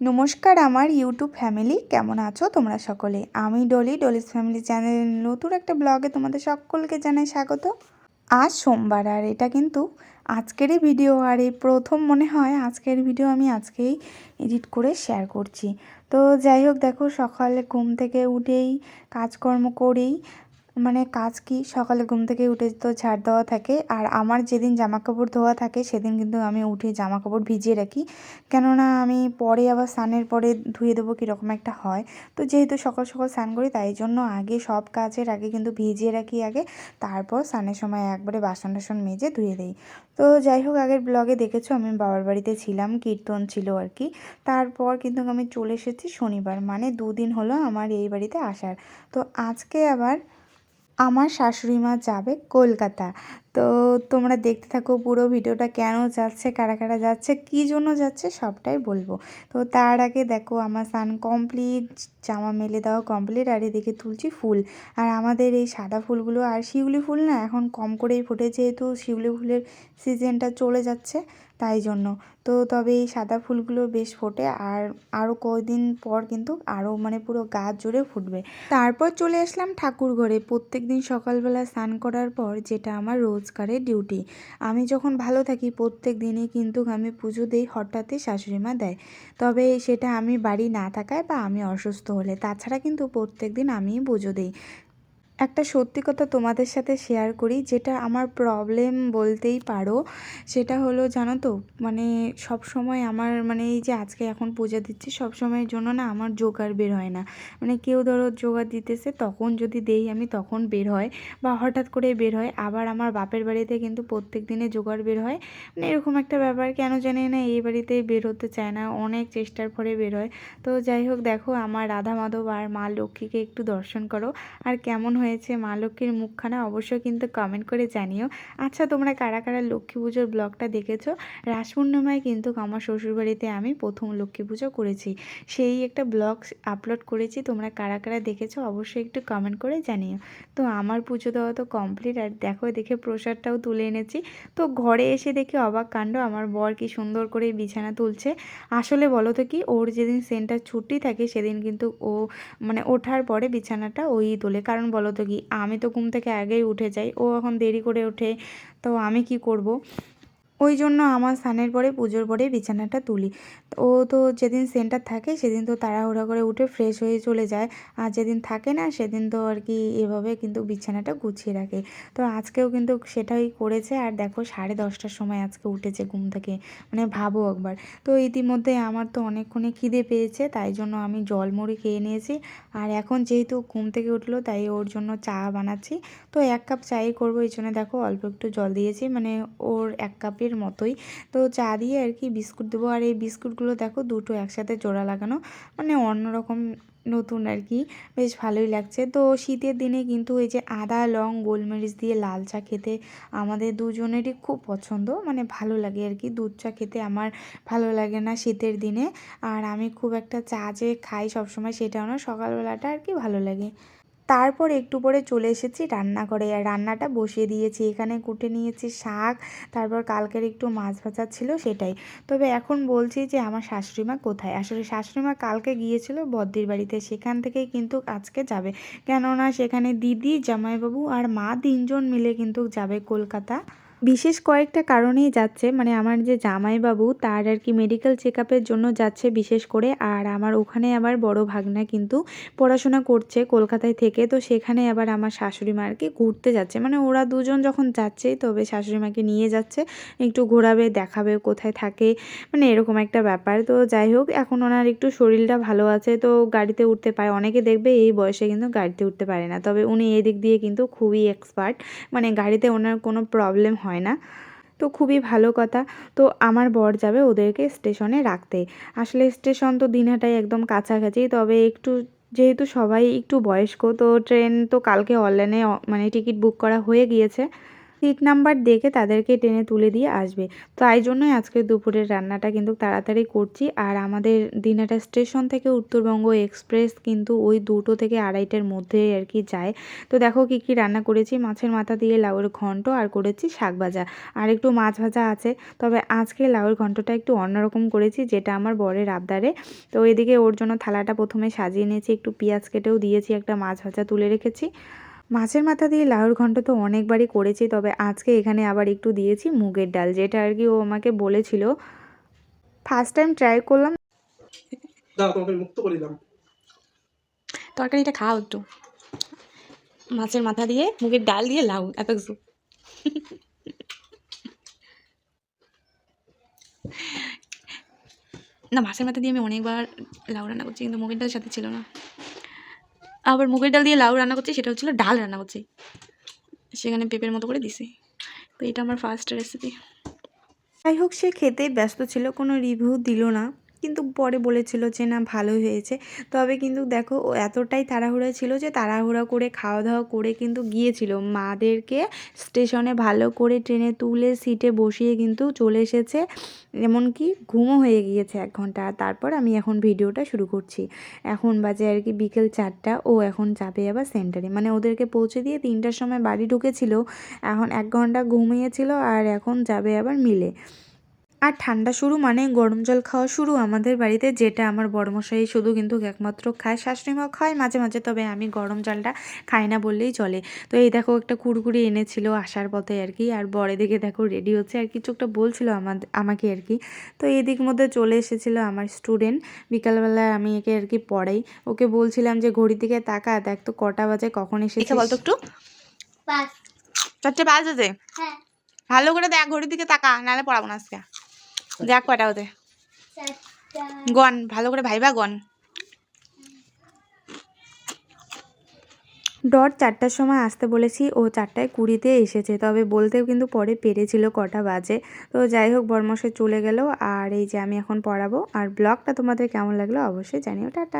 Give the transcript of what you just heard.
নমস্কার আমার YouTube family, কেমন আছো তোমরা সকলে? আমি ডলি, ডলিস ফ্যামিলি চ্যানেল নতুন একটা ব্লগে তোমাদের সকলকে জানাই স্বাগত। আজ সোমবার আর এটা কিন্তু আজকেরই ভিডিও আর এই প্রথম মনে হয় আজকের ভিডিও আমি আজকেই এডিট করে শেয়ার করছি। তো যাই হোক, দেখো সকালে ঘুম থেকে উঠেই কাজকর্ম করেই মানে কাজ কি? সকালে ঘুম থেকে উঠে তো ঝাড় দেওয়া থাকে। আর আমার যেদিন জামা কাপড় ধোয়া থাকে, সেদিন কিন্তু আমি উঠে জামা কাপড় ভিজিয়ে রাখি। কেননা আমি পরে আবার স্নানের পরে ধুয়ে দেবো কীরকম একটা হয়। তো যেহেতু সকাল সকাল স্নান করি, তাই জন্য আগে সব কাজের আগে কিন্তু ভিজিয়ে রাখি আগে। তারপর স্নানের সময় একবারে বাসন টাসন মেজে ধুয়ে দিই। তো যাই হোক, আগের ব্লগে দেখেছ আমি বাবার বাড়িতে ছিলাম, কীর্তন ছিল আর কি। তারপর কিন্তু আমি চলে এসেছি শনিবার মানে দুদিন হলো আমার এই বাড়িতে আসার। তো আজকে আবার আমার শাশুড়ি মা যাবে কলকাতা। তো তোমরা দেখতে থাকো পুরো ভিডিওটা কেন যাচ্ছে, কারা কারা যাচ্ছে, কী জন্য যাচ্ছে সবটাই বলব। তো তার আগে দেখো আমার সান কমপ্লিট জামা মেলে দেওয়া কমপ্লিট আর এদিকে তুলছি ফুল। আর আমাদের এই সাদা ফুলগুলো, আর শিউলি ফুল না এখন কম করেই ফুটে, যেহেতু শিউলি ফুলের সিজনটা চলে যাচ্ছে তাই জন্য। তো তবে এই সাদা ফুলগুলো বেশ ফোটে, আর আরও কয়েকদিন পর কিন্তু আরও মানে পুরো গাছ জুড়ে ফুটবে। তারপর চলে আসলাম ঠাকুর ঘরে। প্রত্যেক দিন সকালবেলা স্নান করার পর যেটা আমার রোজগারের ডিউটি আমি যখন ভালো থাকি, প্রত্যেক দিনই কিন্তু আমি পুজো দিই, হঠাৎই শাশুড়ি মা দেয়। তবে সেটা আমি বাড়ি না থাকায় বা আমি অসুস্থ হলে, তাছাড়া কিন্তু প্রত্যেক দিন আমি পুজো দিই। একটা সত্যি কথা তোমাদের সাথে শেয়ার করি, যেটা আমার প্রবলেম বলতেই পারো। সেটা হলো, জানো তো মানে সব সময় আমার মানে এই যে আজকে এখন পূজা দিচ্ছি সব সময়ের জন্য না আমার জোগাড় বের হয় না। মানে কেউ ধরো জোগাড় দিতেছে, তখন যদি দেই আমি, তখন বের হয়। বা হঠাৎ করে বের হয়, আবার আমার বাপের বাড়িতে কিন্তু প্রত্যেক দিনে জোগাড় বের হয়। মানে এরকম একটা ব্যাপার, কেন জানি না এই বাড়িতে বের হতে চায় না, অনেক চেষ্টার পরে বের হয়। তো যাই হোক, দেখো, আমার রাধা মাধব আর মা লক্ষ্মীকে একটু দর্শন করো, আর কেমন হয়ে হয়েছে মা লক্ষ্মীর মুখখানা অবশ্যই কিন্তু কমেন্ট করে জানিও। আচ্ছা তোমরা কারা কারা লক্ষ্মী পুজোর ব্লগটা দেখেছ? রাস পূর্ণিমায় কিন্তু আমার শ্বশুরবাড়িতে আমি প্রথম লক্ষ্মী পুজো করেছি। সেই একটা ব্লগ আপলোড করেছি। তোমরা কারা কারা দেখেছ অবশ্যই একটু কমেন্ট করে জানিও। তো আমার পুজো দেওয়া তো কমপ্লিট আর দেখো, দেখে প্রসাদটাও তুলে এনেছি। তো ঘরে এসে দেখে অবাক কাণ্ড, আমার বর কি সুন্দর করে বিছানা তুলছে। আসলে বলো তো কি, ওর যেদিন সেন্টার ছুটি থাকে, সেদিন কিন্তু ও মানে ওঠার পরে বিছানাটা ওই তোলে কারণ বলো তো কি, আমি তো ঘুম থেকে আগেই উঠে যাই। ও এখন দেরি করে ওঠে, তো আমি কি করব? ওই জন্য আমার স্নানের পরে, পুজোর পরে বিছানাটা তুলি। ও তো যেদিন সেন্টার থাকে, সেদিন তো তাড়াহুড়া করে উঠে ফ্রেশ হয়ে চলে যায়। আর যেদিন থাকে না, সেদিন তো আর কি এভাবে কিন্তু বিছানাটা গুছিয়ে রাখে। তো আজকেও কিন্তু সেটাই করেছে। আর দেখো, সাড়ে দশটার সময় আজকে উঠেছে ঘুম থেকে। মানে ভাবো একবার। তো ইতিমধ্যে আমার তো অনেকক্ষণে খিদে পেয়েছে, তাই জন্য আমি জল মুড়ি খেয়ে নিয়েছি। আর এখন যেহেতু ঘুম থেকে উঠল, তাই ওর জন্য চা বানাচ্ছি। তো এক কাপ চাই করব, এই জন্য দেখো অল্প একটু জল দিয়েছি। মানে ওর এক কাপের বিস্কুটের মতোই। তো চা দিয়ে আর কি বিস্কুট দেবো। আর এই বিস্কুটগুলো দেখো দুটো একসাথে জোড়া লাগানো। মানে অন্যরকম নতুন আর কি। বেশ ভালোই লাগছে। তো শীতের দিনে কিন্তু এই যে আদা, লং, গোলমরিচ দিয়ে লাল চা খেতে আমাদের দুজনেরই খুব পছন্দ। মানে ভালো লাগে আর কি। দুধ চা খেতে আমার ভালো লাগে না শীতের দিনে। আর আমি খুব একটা চা যে খাই সবসময় সেটাও না। সকালবেলাটা আর কি ভালো লাগে। তারপর একটু পরে চলে এসেছি রান্নাঘরে। আর রান্নাটা বসিয়ে দিয়েছি। এখানে কুটে নিয়েছি শাক, তারপর কালকের একটু মাছ ভাজা ছিল সেটাই। তবে এখন বলছি যে আমার শাশুড়িমা কোথায়? আসলে শাশুড়িমা কালকে গিয়েছিল বদ্দির বাড়িতে। সেখান থেকেই কিন্তু আজকে যাবে। কেননা সেখানে দিদি, জামাইবাবু আর মা তিনজন মিলে কিন্তু যাবে কলকাতা। বিশেষ কয়েকটা কারণেই যাচ্ছে। মানে আমার যে জামাইবাবু, তার আর কি মেডিকেল চেক জন্য যাচ্ছে বিশেষ করে। আর আমার ওখানে আবার বড় ভাগনা কিন্তু পড়াশোনা করছে কলকাতায় থেকে। তো সেখানে আবার আমার শাশুড়ি মা আর কি ঘুরতে যাচ্ছে। মানে ওরা দুজন যখন যাচ্ছে, তবে শাশুড়ি মাকে নিয়ে যাচ্ছে। একটু ঘোরাবে, দেখাবে কোথায় থাকে। মানে এরকম একটা ব্যাপার। তো যাই হোক, এখন ওনার একটু শরীরটা ভালো আছে। তো গাড়িতে উঠতে পারে। অনেকে দেখবে এই বয়সে কিন্তু গাড়িতে উঠতে পারে না। তবে উনি এদিক দিয়ে কিন্তু খুবই এক্সপার্ট মানে গাড়িতে ওনার কোনো প্রবলেম হয় হয় না। তো খুবই ভালো কথা। তো আমার বর যাবে ওদেরকে স্টেশনে রাখতে। আসলে স্টেশন তো দিনহাটায় একদম কাছাকাছি, তবে একটু যেহেতু সবাই একটু বয়স্ক, তো ট্রেন তো কালকে অনলাইনে মানে টিকিট বুক করা হয়ে গিয়েছে। সিট নাম্বার দেখে তাদেরকে টেনে তুলে দিয়ে আসবে। তো এই জন্যই আজকে দুপুরের রান্নাটা কিন্তু তাড়াতাড়ি করছি। আর আমাদের দিনাটা স্টেশন থেকে উত্তরবঙ্গ এক্সপ্রেস কিন্তু ওই দুটো থেকে আড়াইটার মধ্যে আর কি যায়। তো দেখো কি কি রান্না করেছি? মাছের মাথা দিয়ে লাউয়ের ঘন্ট আর করেছি শাক ভাজা। আর একটু মাছ ভাজা আছে। তবে আজকে লাউয়ের ঘন্টটা একটু অন্যরকম করেছি, যেটা আমার বরের আবদারে। তো এদিকে ওর জন্য থালাটা প্রথমে সাজিয়ে নিয়েছি। একটু পেঁয়াজ কেটেও দিয়েছি, একটা মাছ ভাজা তুলে রেখেছি। মাছের মাথা দিয়ে লাউর ঘন্ট তো অনেকবারই করেছি তবে আজকে এখানে আবার একটু দিয়েছি মুগের ডাল যেটা আর কি ও আমাকে বলেছিল। ফার্স্ট টাইম ট্রাই করলাম। মুক্ত তরকারিটা খাও একটু। মাছের মাথা দিয়ে মুগের ডাল দিয়ে লাউ এত কিছু। না মাছের মাথা দিয়ে আমি অনেকবার লাউ রান্না করছি কিন্তু মুগের ডাল সাথে ছিল না। আবার মুগের ডাল দিয়ে লাউ রান্না করছি, সেটা হচ্ছিল ডাল রান্না করছি। সেখানে পেঁপের মতো করে দিছি। তো এটা আমার ফার্স্ট রেসিপি যাই হোক, সে খেতে ব্যস্ত ছিল, কোনো রিভিউ দিল না। কিন্তু পরে বলেছিল যে, না ভালো হয়েছে। তবে কিন্তু দেখো, ও এতটাই তাড়াহুড়া ছিল যে, তাড়াহুড়া করে খাওয়া দাওয়া করে কিন্তু গিয়েছিল। মাদেরকে স্টেশনে ভালো করে ট্রেনে তুলে সিটে বসিয়ে কিন্তু চলে এসেছে। এমনকি ঘুমও হয়ে গিয়েছে এক ঘণ্টা। আর তারপর আমি এখন ভিডিওটা শুরু করছি। এখন বাজে আর কি বিকেল চারটা। ও এখন যাবে আবার সেন্টারে। মানে ওদেরকে পৌঁছে দিয়ে তিনটার সময় বাড়ি ঢুকেছিল। এখন এক ঘণ্টা ঘুমিয়েছিল আর এখন যাবে আবার মিলে। আর ঠান্ডা শুরু মানে গরম জল খাওয়া শুরু আমাদের বাড়িতে যেটা আমার বড়মশাই শুধু কিন্তু একমাত্র খায় শাশুড়িমাও খায় মাঝে মাঝে তবে আমি গরম জলটা খাই না বললেই চলে। তো এই দেখো একটা কুড়কুড়ি এনেছিল আসার পথে আর কি আর বড় দিকে দেখো রেডি হচ্ছে আর কিছু একটা বলছিল আমাদের আমাকে আর কি। তো এই দিক মধ্যে চলে এসেছিল আমার স্টুডেন্ট বিকালবেলায় আমি একে আর কি পড়াই। ওকে বলছিলাম যে ঘড়ির দিকে তাকা দেখ তো কটা বাজে কখন এসেছে বলতো একটু। পাঁচ চারটে পাঁচ আছে হ্যাঁ। ভালো করে দেখ ঘড়ির দিকে তাকা নাহলে পড়াবো না আজকে। দেখ কটা চারটা গন ভালো করে ভাইবা গন ডট চারটার সময় আসতে বলেছি, ও চারটায় কুড়িতে এসেছে, তবে বলতেও কিন্তু পরে পেরেছিল কটা বাজে। তো যাই হোক বর্মশে চলে গেল, আর এই যে আমি এখন পড়াবো, আর ব্লগটা তোমাদের কেমন লাগল অবশ্যই জানিও, টাটা।